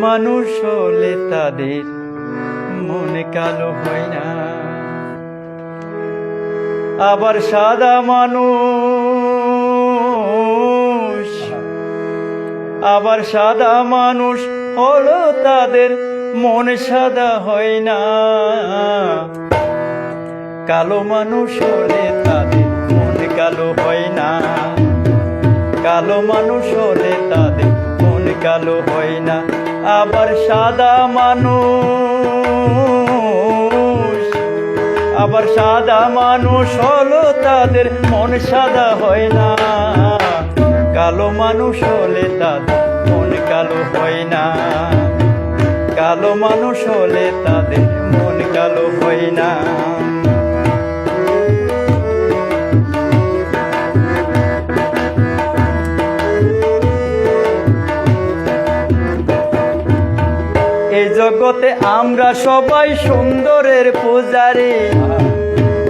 মানুষ হলে তাদের মনে কালো হয় না। আবার সাদা মানুষ, আবার সাদা মানুষ হলো তাদের মন সাদা হয় না। কালো মানুষ হলে তাদের মন কালো হয় না। কালো মানুষ হলে তাদের মন কালো হয় না। আবার সাদা মানুষ, আবার সাদা মানুষ হলো তাদের, মন সাদা হয় না। কালো মানুষ হলে তাদের, মন কালো হয় না। কালো মানুষ হলে তাদের, মন কালো হয় না। এই জগতে আমরা সবাই সুন্দরের পূজারি।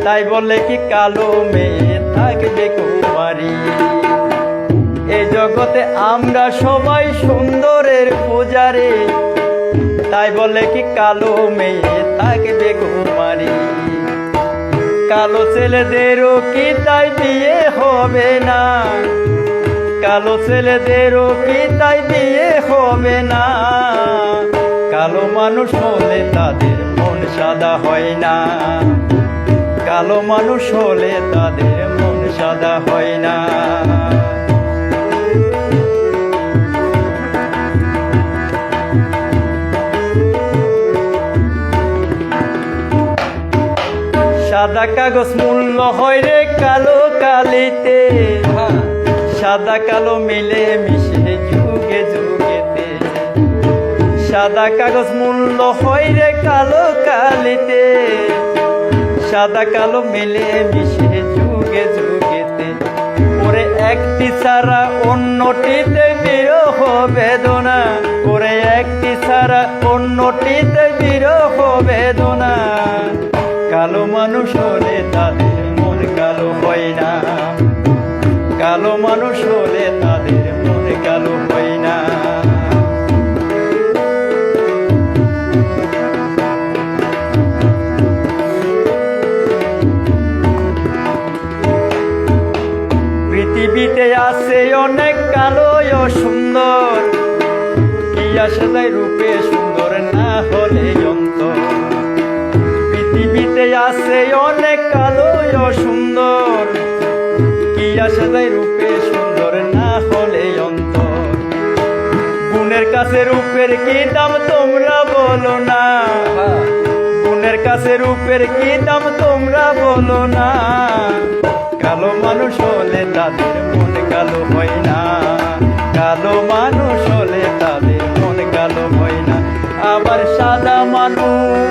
তাই বলে কি কালো মেয়ে থাকবে কুমারী? এই জগতে আমরা সবাই সুন্দরের পূজারি। তাই বলে কি কালো মেয়ে থাকবে কুমারী? কালো ছেলেদেরও কি তাই বিয়ে হবে না? কালো ছেলেদেরও কি তাই বিয়ে হবে না? কালো মানুষ হলে তাদের মন সাদা হয় না। কালো মানুষ হলে তাদের মন সাদা হয় না। সাদা কাগজ মূল্য হয় রে কালো কালিতে। সাদা কালো মিলে মিশে যুগে যুগেতে সাদা কাগজ মূল্য হয় রে কালো কালিতে। সাদা কালো মিলে মিশে যুগে যুগেতে। ওরে একটি ছাড়া অন্যটিতে বিরহ বেদনা। ওরে একটি ছাড়া অন্যটিতে বিরহ বেদনা। কালো মানুষ হলে তাদের মন কালো হয় না। কালো মানুষ হলে তাদের সুন্দর, কি আসে রূপে সুন্দর না হলে অন্তর? পৃথিবীতে আছে অনেক কালো সুন্দর কি আসে যায় রূপে সুন্দর না হলে অন্তর? গুণের কাছে রূপের কি দাম তোমরা বলো না? গুণের কাছে রূপের কি দাম তোমরা বলো না? কালো মানুষ হলে তাদের মন কালো হয় না। কালো মানুষ হলে তাদের মন কালো হয় না। আবার সাদা মানুষ,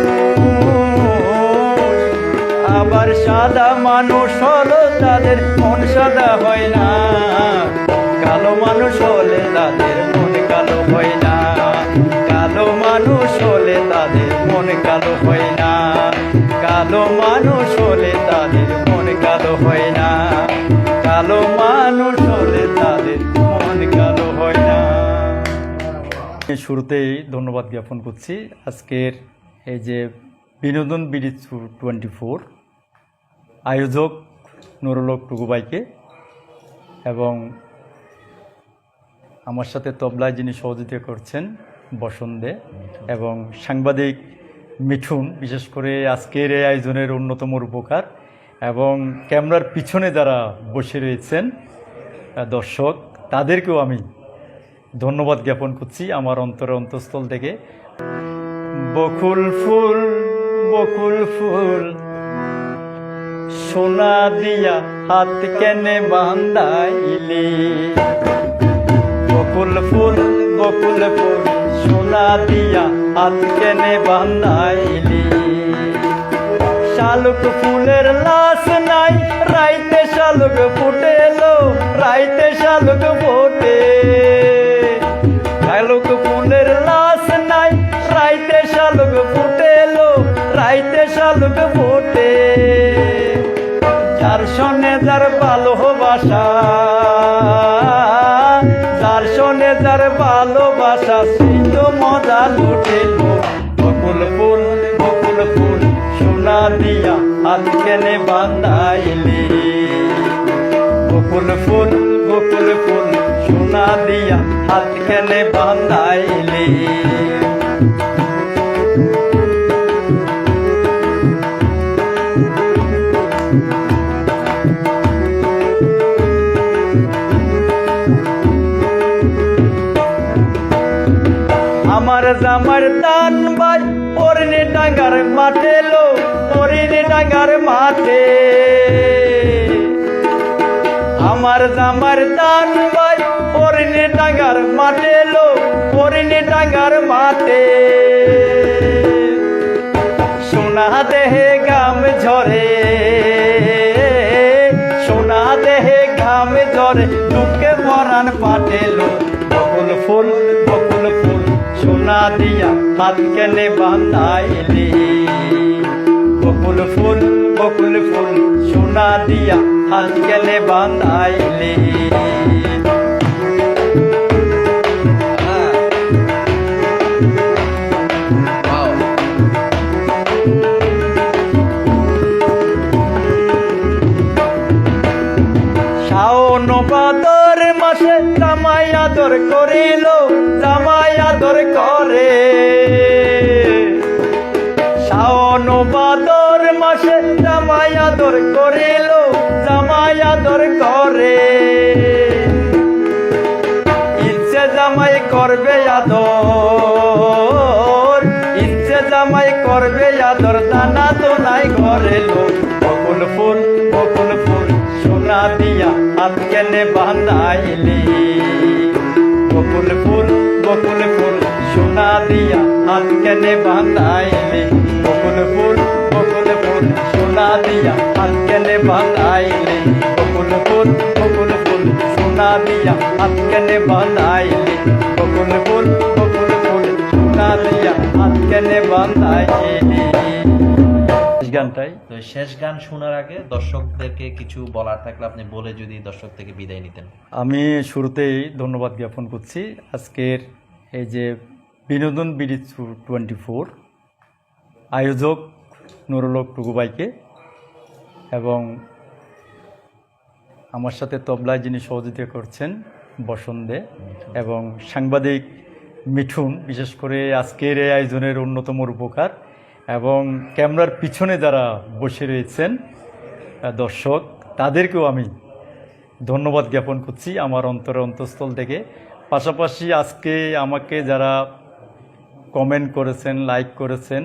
আবার সাদা মানুষ হলো তাদের মন সাদা হয় না। কালো মানুষ হলে তাদের মন কালো হয় না। কালো মানুষ হলে তাদের মন কালো হয় না। কালো মানুষ হলে তাদের মন কালো হয় না। শুরুতেই ধন্যবাদ জ্ঞাপন করছি। আজকের এই যে বিনোদন বিডি টোয়েন্টি ফোর, আয়োজক নুরুলক টুকুবাইকে এবং আমার সাথে তবলায় যিনি সহযোগিতা করছেন বসন্দে এবং সাংবাদিক মিঠুন, বিশেষ করে আজকের এই আয়োজনের অন্যতম উপকার এবং ক্যামেরার পিছনে যারা বসে রয়েছেন দর্শক, তাদেরকেও আমি ধন্যবাদ জ্ঞাপন করছি আমার অন্তর অন্তঃস্থল থেকে। বকুল ফুল বকুল ফুল, সোনা দিয়া হাত কেনে বান্দাইলি বকুল ফুল বকুল ফুল, সোনা দিয়া হাত কেনে বান্দাইলি শালুক ফুলের লাশ নাই, রাইতে শালুক ফুটে এলো রাইতে শালুক ফোটে। শালুক ফুলের লাশ নাই, রাইতে শালুক ফুটে এলো রাইতে শালুক ফোটে। যার সনে যার ভালোবাসা যার সনে যার ভালোবাসা সেই তো মজা লুটিল বকুল ফুল বকুল ফুল, সোনা দিয়া কেনে বান্ধাইলি। বকুল ফুল দিয়া হাত কেনে বান্ধাইলি। আমার জামার দান ভাই, পরিনি ডাঙ্গার মাঠে লো, পরিনি ডাঙ্গার মাঠে। আমার জামার দান ভাই পরিনি ডাঙ্গার মাঠে লো পরিনি ডাঙ্গার মাঠে। সোনা দেহে গাম ঝরে, সোনা দেহে ঘাম ঝরে, দুঃখে পরাণ পাটেলো বকুল ফুল বকুল ফুল, সোনা দিয়া হাত কেনে বান্ধাইলি। বকুল ফুল বকুল ফুল, সোনা দিয়া হাত কেনে বান্ধাইলি। করিল, জামাই আদর করে। শাওন বাদর মাসে জামাই আদর করিল, জামাই আদর করে। ইচ্ছে জামাই করবে আদর, ইচ্ছে জামাই করবে আদর, দানা তো নাই ঘরে লোক। বকুল ফুল বকুল ফুল, সোনা দিয়া কেনে বান্ধাইলি। বকুল ফুল বকুল ফুল, সোনা হাত কেনে বান্ধাইলি। বকুল ফুল বকুল ফুল, সোনা দিয়া হাত কেনে বান্ধাইলি। বকুল ফুল বকুল ফুল, সোনা দিয়া হাত কেনে বান্ধাইলি। বকুল ফুল বকুল ফুল, সোনা দিয়া হাত কেনে বান্ধাইলি। শেষ গানটাই তো শেষ গান শোনার আগে দর্শকদেরকে কিছু বলার থাকলে আপনি বলে যদি দর্শক থেকে বিদায় নিতেন। আমি শুরুতেই ধন্যবাদ জ্ঞাপন করছি। আজকের এই যে বিনোদন বিডি টোয়েন্টি ফোর আয়োজক নুরুলক টুকুবাইকে এবং আমার সাথে তবলায় যিনি সহযোগিতা করছেন বসন্দে এবং সাংবাদিক মিঠুন বিশেষ করে আজকের এই আয়োজনের অন্যতম রূপকার এবং ক্যামেরার পিছনে যারা বসে রয়েছেন দর্শক, তাদেরকেও আমি ধন্যবাদ জ্ঞাপন করছি আমার অন্তরের অন্তঃস্থল থেকে। পাশাপাশি আজকে আমাকে যারা কমেন্ট করেছেন লাইক করেছেন